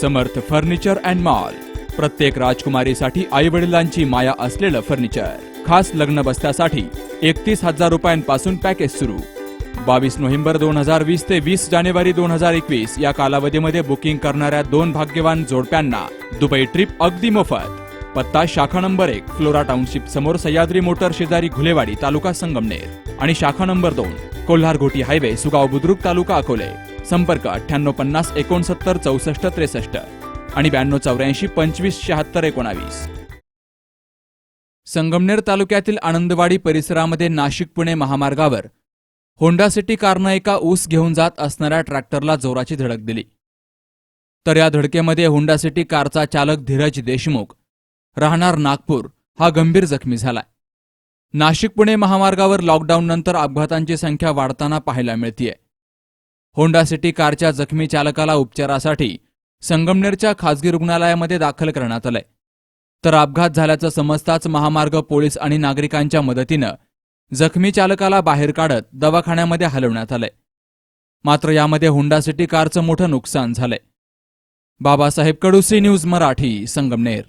Samarth furniture and mall. प्रत्येक राजकुमारीसाठी आई वडिलांची माया असलेलं फर्निचर. खास लग्न बसत्यासाठी एकतीस हजार रुपयांपासून पॅकेज सुरू. बावीस नोव्हेंबर दोन हजार वीस ते वीस जानेवारी दोन हजार एकवीस या कालावधीमध्ये बुकिंग करणाऱ्या दोन भाग्यवान जोडप्यांना दुबई ट्रिप अगदी मोफत. पत्ता शाखा नंबर एक फ्लोरा टाउनशिप समोर सह्याद्री मोटर शेजारी घुलेवाडी तालुका संगमनेर आणि शाखा नंबर दोन कोल्हारघोटी हायवे सुगाव बुद्रुक तालुका अकोले. संपर्क अठ्ठ्याण्णव पन्नास एकोणसत्तर चौसष्ट त्रेसष्ट आणि ब्याण्णव चौऱ्याऐंशी पंचवीस शहात्तर एकोणावीस. संगमनेर तालुक्यातील आनंदवाडी परिसरामध्ये नाशिक पुणे महामार्गावर होंडा सिटी कारनं एका ऊस घेऊन जात असणाऱ्या ट्रॅक्टरला जोराची धडक दिली. तर या धडकेमध्ये होंडा सिटी कारचा चालक धीरज देशमुख राहणार नागपूर हा गंभीर जखमी झालाय. नाशिक पुणे महामार्गावर लॉकडाऊन नंतर अपघातांची संख्या वाढताना पाहायला मिळतीये. होंडा सिटी कारच्या जखमी चालकाला उपचारासाठी संगमनेरच्या खासगी रुग्णालयामध्ये दाखल करण्यात आलंय. तर अपघात झाल्याचं समजताच महामार्ग पोलीस आणि नागरिकांच्या मदतीनं जखमी चालकाला बाहेर काढत दवाखान्यामध्ये हलवण्यात आलंय. मात्र यामध्ये होंडा सिटी कारचं मोठं नुकसान झालंय. बाबासाहेब कडुसी न्यूज मराठी संगमनेर.